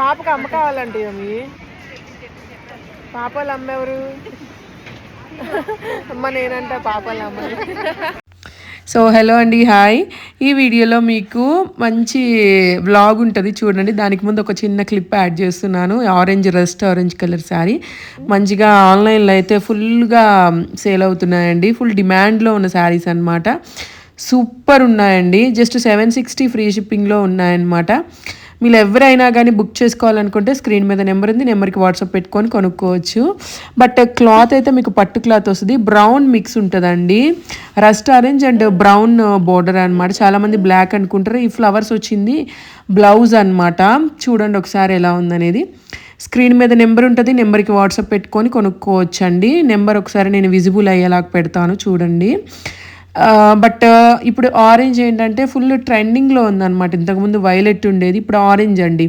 పాపకు అమ్మ కావాలంటే మీ పాపలు అమ్మెవరు అమ్మ నేనంట పాపలు అమ్మ. సో హలో అండి హాయ్ ఈ వీడియోలో మీకు మంచి వ్లాగ్ ఉంటుంది చూడండి. దానికి ముందు ఒక చిన్న క్లిప్ యాడ్ చేస్తున్నాను. Orange rust orange colour saree మంచిగా ఆన్లైన్లో అయితే ఫుల్గా సేల్ అవుతున్నాయండి. ఫుల్ డిమాండ్లో ఉన్న శారీస్ అన్నమాట. సూపర్ ఉన్నాయండి. జస్ట్ సెవెన్ సిక్స్టీ ఫ్రీ షిప్పింగ్లో ఉన్నాయన్నమాట. మీరు ఎవరైనా కానీ బుక్ చేసుకోవాలనుకుంటే స్క్రీన్ మీద నెంబర్ ఉంది నెంబర్కి వాట్సాప్ పెట్టుకొని కొనుక్కోవచ్చు. బట్ క్లాత్ అయితే మీకు పట్టు క్లాత్ వస్తుంది. బ్రౌన్ మిక్స్ ఉంటుందండి. Rust orange and brown border అనమాట చాలామంది బ్లాక్ అనుకుంటారు. ఈ ఫ్లవర్స్ వచ్చింది బ్లౌజ్ అన్నమాట. చూడండి ఒకసారి ఎలా ఉందనేది. స్క్రీన్ మీద నెంబర్ ఉంటుంది నెంబర్కి వాట్సాప్ పెట్టుకొని కొనుక్కోవచ్చండి. నెంబర్ ఒకసారి నేను విజిబుల్ అయ్యేలాగా పెడతాను చూడండి. బట్ ఇప్పుడు ఆరెంజ్ ఏంటంటే ఫుల్ ట్రెండింగ్లో ఉందన్నమాట. ఇంతకుముందు వైలెట్ ఉండేది ఇప్పుడు ఆరెంజ్ అండి.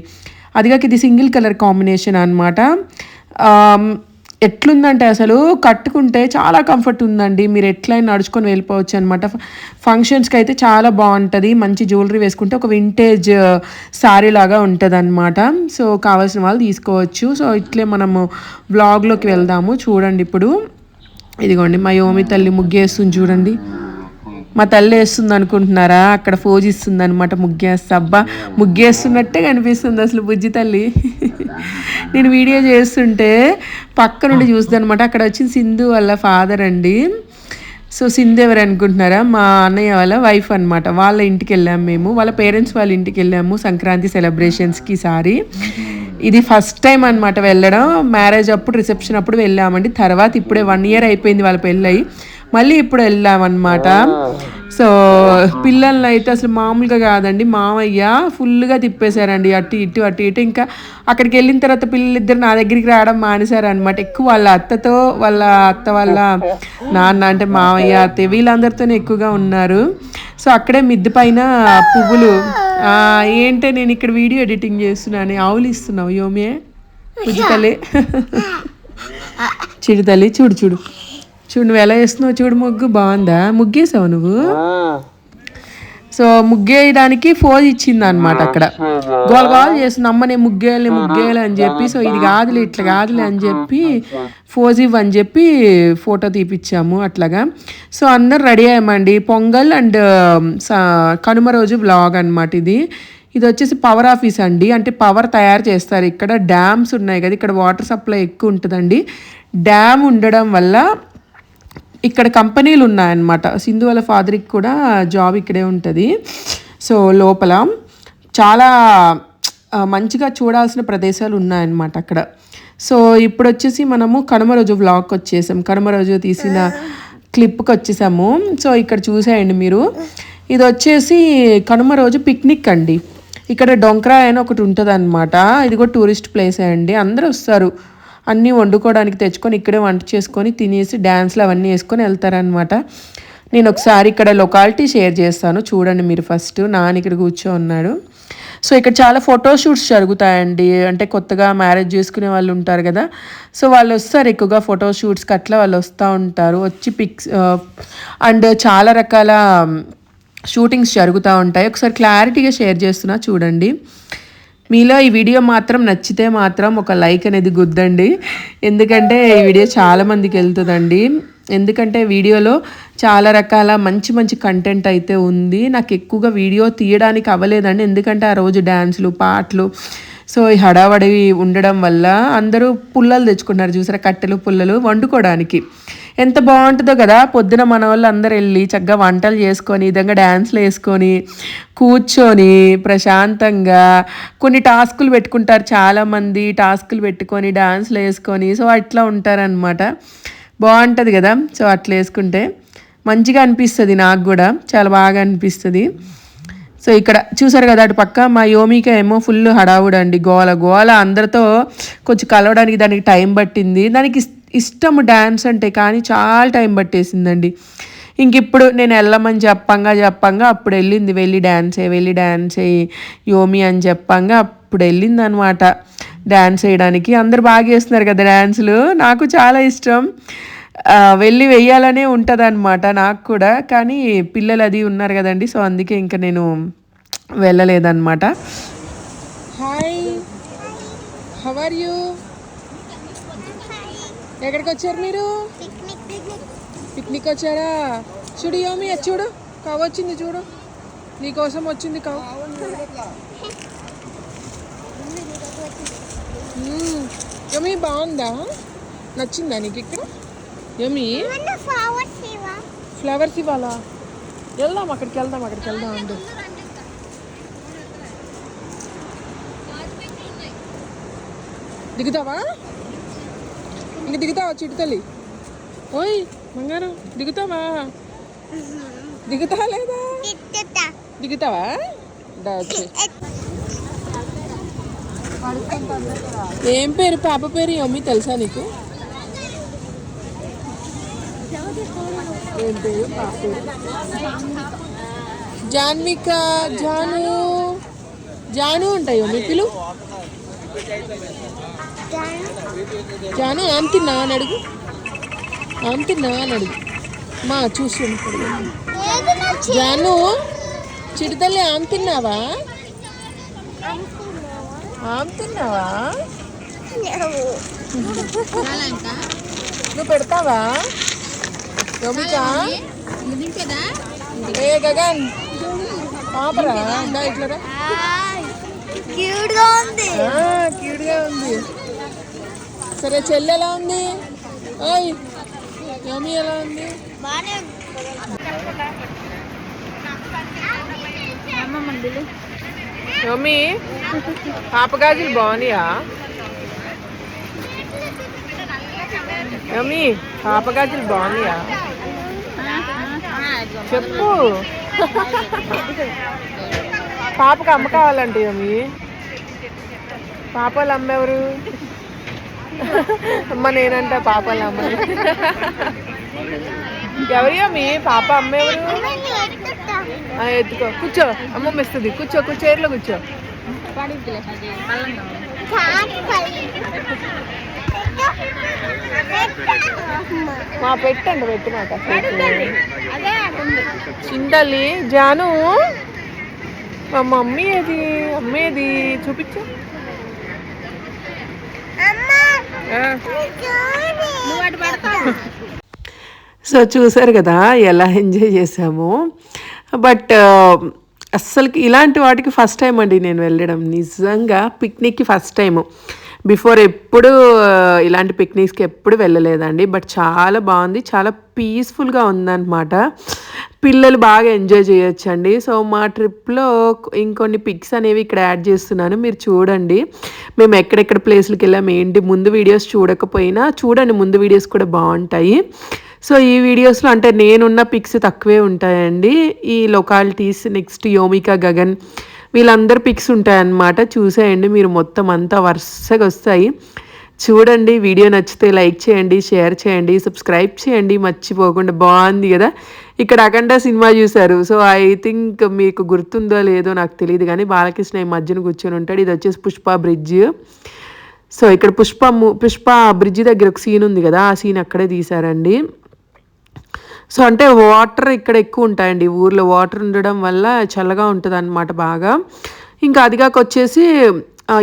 అదిగాక ఇది సింగిల్ కలర్ కాంబినేషన్ అనమాట ఎట్లుందంటే అసలు కట్టుకుంటే చాలా కంఫర్ట్ ఉందండి. మీరు ఎట్లయినా నడుచుకొని వెళ్ళిపోవచ్చు అనమాట ఫంక్షన్స్కి అయితే చాలా బాగుంటుంది. మంచి జ్యువెలరీ వేసుకుంటే ఒక వింటేజ్ శారీ లాగా ఉంటుంది అనమాట సో కావాల్సిన వాళ్ళు తీసుకోవచ్చు. సో ఇట్లే మనము బ్లాగ్లోకి వెళ్దాము. చూడండి ఇప్పుడు. ఇదిగోండి మా యోమి తల్లి ముగ్గేస్తుంది చూడండి. మా తల్లి వేస్తుంది అనుకుంటున్నారా? అక్కడ ఫోజ్ ఇస్తుంది అనమాట ముగ్గేస్తా అబ్బా ముగ్గేస్తున్నట్టే కనిపిస్తుంది అసలు బుజ్జి తల్లి. నేను వీడియో చేస్తుంటే పక్క నుండి చూస్తుంది అనమాట అక్కడ వచ్చిన సింధు వాళ్ళ ఫాదర్ అండి. సో సింధు ఎవరు అనుకుంటున్నారా? మా అన్నయ్య వాళ్ళ వైఫ్ అనమాట వాళ్ళ ఇంటికి వెళ్ళాము మేము. వాళ్ళ పేరెంట్స్ వాళ్ళ ఇంటికి వెళ్ళాము సంక్రాంతి సెలబ్రేషన్స్కి సారి. ఇది ఫస్ట్ టైం అనమాట వెళ్ళడం. మ్యారేజ్ అప్పుడు రిసెప్షన్ అప్పుడు వెళ్ళామండి. తర్వాత ఇప్పుడే వన్ ఇయర్ అయిపోయింది వాళ్ళ పెళ్ళయి. మళ్ళీ ఇప్పుడు వెళ్ళామన్నమాట. సో పిల్లల్ని అయితే అసలు మామూలుగా కాదండి. మామయ్య ఫుల్గా తిప్పేశారండి. అటు ఇటు అటు ఇటు. ఇంకా అక్కడికి వెళ్ళిన తర్వాత పిల్లలిద్దరు నా దగ్గరికి రావడం మానేశారు అనమాట ఎక్కువ వాళ్ళ అత్తతో వాళ్ళ అత్త వాళ్ళ నాన్న అంటే మామయ్య అత్తయ్య వీళ్ళందరితోనే ఎక్కువగా ఉన్నారు. సో అక్కడే మిద్దె పైన పువ్వులు. ఆ, ఏంటే నేను ఇక్కడ వీడియో ఎడిటింగ్ చేస్తున్నాను. ఆవులు ఇస్తున్నావు యోమే పుజ్జితల్లి చిడు తల్లి చూడు చూడు. చూడు నువ్వు ఎలా వేస్తున్నావు చూడు ముగ్గు? బాగుందా? ముగ్గేసావు నువ్వు? సో ముగ్గేయడానికి ఫోజ్ ఇచ్చింది అనమాట అక్కడ గోల గోల చేస్తుంది. అమ్మ నేను ముగ్గేయాలి ముగ్గేయాలి అని చెప్పి సో ఇది కాదులే ఇట్లా కాదులే అని చెప్పి ఫోజ్ ఇవ్వని చెప్పి ఫోటో తీపిచ్చాము అట్లాగా. సో అందరు రెడీ అయ్యామండి. పొంగల్ అండ్ కనుమ రోజు బ్లాగ్ అనమాట ఇది. ఇది వచ్చేసి పవర్ ఆఫీస్ అండి. అంటే పవర్ తయారు చేస్తారు. ఇక్కడ డ్యామ్స్ ఉన్నాయి కదా ఇక్కడ వాటర్ సప్లై ఎక్కువ ఉంటుందండి. డ్యామ్ ఉండడం వల్ల ఇక్కడ కంపెనీలు ఉన్నాయన్నమాట. సింధు వాళ్ళ ఫాదర్కి కూడా జాబ్ ఇక్కడే ఉంటుంది. సో లోపల చాలా మంచిగా చూడాల్సిన ప్రదేశాలు ఉన్నాయన్నమాట అక్కడ. సో ఇప్పుడు వచ్చేసి మనము కనుమ రోజు వ్లాగ్కి వచ్చేసాం. కనుమ రోజు తీసిన క్లిప్కి వచ్చేసాము. సో ఇక్కడ చూసేయండి మీరు. ఇది వచ్చేసి కనుమ రోజు పిక్నిక్ అండి. ఇక్కడ డొంకరా అని ఒకటి ఉంటుంది అనమాట ఇది కూడా టూరిస్ట్ ప్లేసే అండి. అందరూ వస్తారు. అన్నీ వండుకోవడానికి తెచ్చుకొని ఇక్కడే వంట చేసుకొని తినేసి డ్యాన్స్లు అవన్నీ వేసుకొని వెళ్తారనమాట నేను ఒకసారి ఇక్కడ లొకాలిటీ షేర్ చేస్తాను. చూడండి మీరు ఫస్ట్. నాన్న ఇక్కడ కూర్చో ఉన్నాడు. సో ఇక్కడ చాలా ఫోటోషూట్స్ జరుగుతాయండి. అంటే కొత్తగా మ్యారేజ్ చేసుకునే వాళ్ళు ఉంటారు కదా. సో వాళ్ళు వస్తారు ఎక్కువగా ఫోటోషూట్స్కి అట్లా వాళ్ళు వస్తూ ఉంటారు. వచ్చి పిక్స్ అండ్ చాలా రకాల షూటింగ్స్ జరుగుతూ ఉంటాయి. ఒకసారి క్లారిటీగా షేర్ చేస్తున్నా. చూడండి. మీలో ఈ వీడియో మాత్రం నచ్చితే మాత్రం ఒక లైక్ అనేది గుద్దండి. ఎందుకంటే ఈ వీడియో చాలా మందికి వెళ్తుందండి. ఎందుకంటే వీడియోలో చాలా రకాల మంచి మంచి కంటెంట్ అయితే ఉంది. నాకు ఎక్కువగా వీడియో తీయడానికి అవ్వలేదండి. ఎందుకంటే ఆ రోజు డ్యాన్స్లు పాటలు సో ఈ హడావడి ఉండడం వల్ల అందరూ పుల్లలు తెచ్చుకున్నారు. చూసారా? కట్టెలు పుల్లలు వండుకోవడానికి. ఎంత బాగుంటుందో కదా పొద్దున మన వాళ్ళు అందరు వెళ్ళి చక్కగా వంటలు చేసుకొని విధంగా డ్యాన్స్లు వేసుకొని కూర్చొని ప్రశాంతంగా కొన్ని టాస్కులు పెట్టుకుంటారు చాలామంది టాస్కులు పెట్టుకొని డ్యాన్స్లు వేసుకొని సో అట్లా ఉంటారనమాట బాగుంటుంది కదా సో అట్లా వేసుకుంటే. మంచిగా అనిపిస్తుంది నాకు కూడా చాలా బాగా అనిపిస్తుంది. సో ఇక్కడ చూసారు కదా అటు పక్క మా యోమిక ఏమో ఫుల్ హడావుడు అండి గోల గోల అందరితో కొంచెం కలవడానికి దానికి టైం పట్టింది. దానికి ఇష్టము డ్యాన్స్ అంటే కానీ చాలా టైం పట్టేసిందండి. ఇంక ఇప్పుడు నేను వెళ్ళమని చెప్పంగా చెప్పంగా అప్పుడు వెళ్ళింది వెళ్ళి డ్యాన్స్ వెళ్ళి డ్యాన్స్ వేయి యోమి అని చెప్పంగా అప్పుడు వెళ్ళింది అనమాట డ్యాన్స్ వేయడానికి. అందరు బాగా చేస్తున్నారు కదా డ్యాన్సులు నాకు చాలా ఇష్టం. వెళ్ళి వెయ్యాలనే ఉంటుంది అనమాట నాకు కూడా. కానీ పిల్లలు అది ఉన్నారు కదండి సో అందుకే ఇంకా నేను వెళ్ళలేదన్నమాట హాయ్ హవర్ యూ ఎక్కడికి వచ్చారు మీరు? పిక్నిక్ వచ్చారా? చూడు యోమి చూడు. కవ్ వచ్చింది చూడు. నీకోసం వచ్చింది కవ్. యమి బాగుందా? నచ్చిందా నీకు ఇక్కడ? యమి? ఫ్లవర్స్ ఇవ్వాలా? వెళ్దాం అక్కడికి వెళ్దాం అక్కడికి వెళ్దాం అండి దిగుతావా? ఇంక దిగుతావా చిట్టు తల్లి? ఓయ్ బంగారం దిగుతావా? దిగుతావా లేదా? దిగుతావా? ఏం పేరు? పాప పేరు యమ్మి తెలుసా నీకు? ఏం పేరు? పాప పేరు? జాన్విక జాను. జాను ఉంటాయి పిలు? జాను ఆమె తిన్నా అని అడుగు. ఆమె తిన్నా అని అడుగు. మా చూసి ఏది నా జాను చిరుతల్లి ఆమె తిన్నావా? ఆమె తిన్నావా? నువ్వు పెడతావా? రమిక ఏ గగన్ పాపరా ఇట్లా రా. క్యూట్గా ఉంది. ఆ, cute గా ఉంది. సరే చెల్లి ఎలా ఉంది? ఓయ్ యమి ఎలా ఉంది? బానే యమి పాప గాజులు బాగున్నాయా? యమి పాప గాజులు బాగున్నాయా? చెప్పు. పాపకు అమ్మ కావాలంటే యమి పాపలు అమ్మెవరు అమ్మ నేనంట పాపల అమ్మ. ఎవరు మీ పాప అమ్మేవారు ఎత్తుకో. కూర్చో. అమ్మమ్మ ఇస్తుంది కూర్చో కూర్చో. చైర్లో కూర్చో. మా పెట్టండి పెట్టినాక మాట జాను. మా మమ్మీ ఏది? అమ్మేది చూపించు. సో చూసారు కదా ఎలా ఎంజాయ్ చేసాము బట్ అస్సలకి ఇలాంటి వాటికి ఫస్ట్ టైం అండి నేను వెళ్ళడం. నిజంగా పిక్నిక్కి ఫస్ట్ టైము బిఫోర్ ఎప్పుడు ఇలాంటి పిక్నిక్స్కి ఎప్పుడు వెళ్ళలేదండి. బట్ చాలా బాగుంది. చాలా పీస్ఫుల్గా ఉందన్నమాట. పిల్లలు బాగా ఎంజాయ్ చేయొచ్చండి. సో మా ట్రిప్లో ఇంకొన్ని పిక్స్ అనేవి ఇక్కడ యాడ్ చేస్తున్నాను. మీరు చూడండి. మేము ఎక్కడెక్కడ ప్లేస్లకు వెళ్ళాము ఏంటి ముందు వీడియోస్ చూడకపోయినా చూడండి ముందు వీడియోస్ కూడా బాగుంటాయి. సో ఈ వీడియోస్లో అంటే నేనున్న పిక్స్ తక్కువే ఉంటాయండి. ఈ లొకాలిటీస్ నెక్స్ట్ యోమిక గగన్ వీళ్ళందరి పిక్స్ ఉంటాయన్నమాట. చూసేయండి మీరు మొత్తం అంతా వరుసగా వస్తాయి. చూడండి వీడియో నచ్చితే లైక్ చేయండి షేర్ చేయండి సబ్స్క్రైబ్ చేయండి. మర్చిపోకుండా బాగుంది కదా. ఇక్కడ అఖండ సినిమా చూశారు. సో ఐ థింక్ మీకు గుర్తుందో లేదో నాకు తెలియదు కానీ బాలకృష్ణ ఈ మధ్యన కూర్చొని ఉంటాడు. ఇది వచ్చేసి పుష్ప బ్రిడ్జ్ సో ఇక్కడ పుష్ప పుష్ప బ్రిడ్జ్ దగ్గర ఒక సీన్ ఉంది కదా ఆ సీన్ అక్కడే తీశారండి. సో అంటే వాటర్ ఇక్కడ ఎక్కువ ఉంటాయండి. ఊర్లో వాటర్ ఉండడం వల్ల చల్లగా ఉంటుంది అనమాట బాగా. ఇంకా అదిగాక వచ్చేసి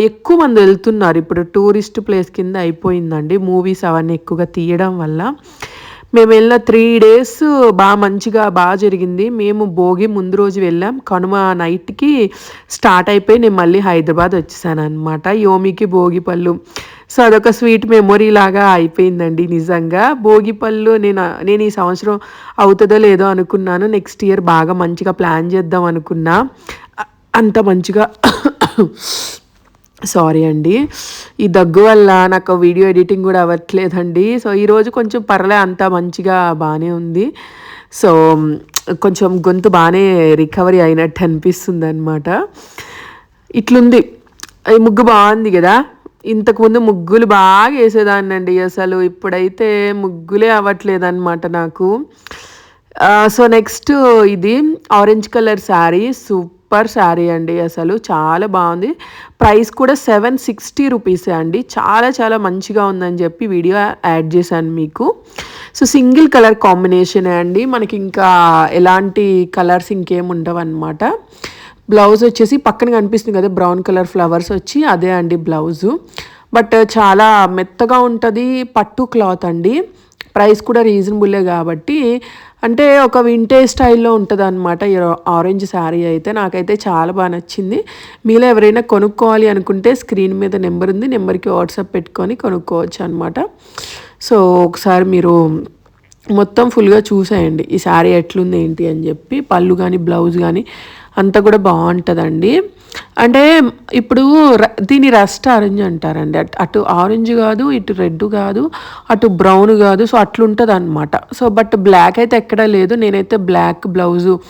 ఎక్కువ మంది వెళ్తున్నారు. ఇప్పుడు టూరిస్ట్ ప్లేస్ కింద అయిపోయిందండి. మూవీస్ అవన్నీ ఎక్కువగా తీయడం వల్ల. మేము వెళ్ళిన త్రీ డేస్ బాగా మంచిగా బాగా జరిగింది. మేము భోగి ముందు రోజు వెళ్ళాం. కనుమ నైట్కి స్టార్ట్ అయిపోయి నేను మళ్ళీ హైదరాబాద్ వచ్చేసాను అనమాట యోమికి భోగి పళ్ళు. సో అదొక స్వీట్ మెమొరీ లాగా అయిపోయిందండి నిజంగా. భోగి పళ్ళు నేను నేను ఈ సంవత్సరం అవుతుందో లేదో అనుకున్నాను. నెక్స్ట్ ఇయర్ బాగా మంచిగా ప్లాన్ చేద్దాం అనుకున్నా. అంత మంచిగా సారీ అండి. ఈ దగ్గు వల్ల నాకు వీడియో ఎడిటింగ్ కూడా అవ్వట్లేదండి. సో ఈరోజు కొంచెం పర్లే అంతా మంచిగా బాగానే ఉంది. సో కొంచెం గొంతు బాగానే రికవరీ అయినట్టు అనిపిస్తుంది అనమాట ఇట్లుంది. ఈ ముగ్గు బాగుంది కదా. ఇంతకుముందు ముగ్గులు బాగా వేసేదాన్నండి అసలు. ఇప్పుడైతే ముగ్గులే అవ్వట్లేదు అనమాట నాకు సో నెక్స్ట్ ఇది orange colour saree super saree అండి అసలు చాలా బాగుంది. ప్రైస్ కూడా సెవెన్ సిక్స్టీ రూపీసే అండి. చాలా చాలా మంచిగా ఉందని చెప్పి వీడియో యాడ్ చేశాను మీకు. సో సింగిల్ కలర్ కాంబినేషనే అండి. మనకి ఇంకా ఎలాంటి కలర్స్ ఇంకేం ఉండవనమాట బ్లౌజ్ వచ్చేసి పక్కన కనిపిస్తుంది కదా బ్రౌన్ కలర్ ఫ్లవర్స్ వచ్చి అదే అండి బ్లౌజు. బట్ చాలా మెత్తగా ఉంటుంది పట్టు క్లాత్ అండి. ప్రైస్ కూడా రీజనబులే కాబట్టి అంటే ఒక వింటేజ్ స్టైల్లో ఉంటుంది అనమాట ఈ ఆరెంజ్ శారీ అయితే నాకైతే చాలా బాగా నచ్చింది. మీలో ఎవరైనా కొనుక్కోవాలి అనుకుంటే స్క్రీన్ మీద నెంబర్ ఉంది. నెంబర్కి వాట్సాప్ పెట్టుకొని కొనుక్కోవచ్చు అనమాట సో ఒకసారి మీరు మొత్తం ఫుల్గా చూసేయండి. ఈ శారీ ఎట్లుంది ఏంటి అని చెప్పి. పళ్ళు కానీ బ్లౌజ్ కానీ అంతా కూడా బాగుంటుందండి. అంటే ఇప్పుడు ర- దీని రస్ట్ ఆరెంజ్ అంటారండి. అట్- అటు ఆరెంజ్ కాదు ఇటు రెడ్ కాదు అటు బ్రౌన్ కాదు సో అట్లుంటుంది అనమాట సో బట్ బ్లాక్ అయితే ఎక్కడా లేదు. నేనైతే బ్లాక్ బ్లౌజు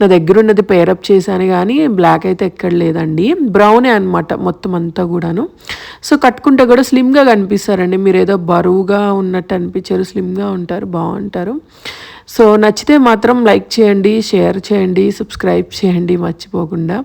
నా దగ్గర ఉన్నది పేరప్ చేశాను కానీ బ్లాక్ అయితే ఎక్కడ లేదండి. బ్రౌనే అనమాట మొత్తం అంతా కూడాను. సో కట్టుకుంటే కూడా స్లిమ్గా కనిపిస్తారండి. మీరు ఏదో బరువుగా ఉన్నట్టు అనిపించారు స్లిమ్గా ఉంటారు బాగుంటారు. సో నచ్చితే మాత్రం లైక్ చేయండి షేర్ చేయండి సబ్స్క్రైబ్ చేయండి మర్చిపోకుండా.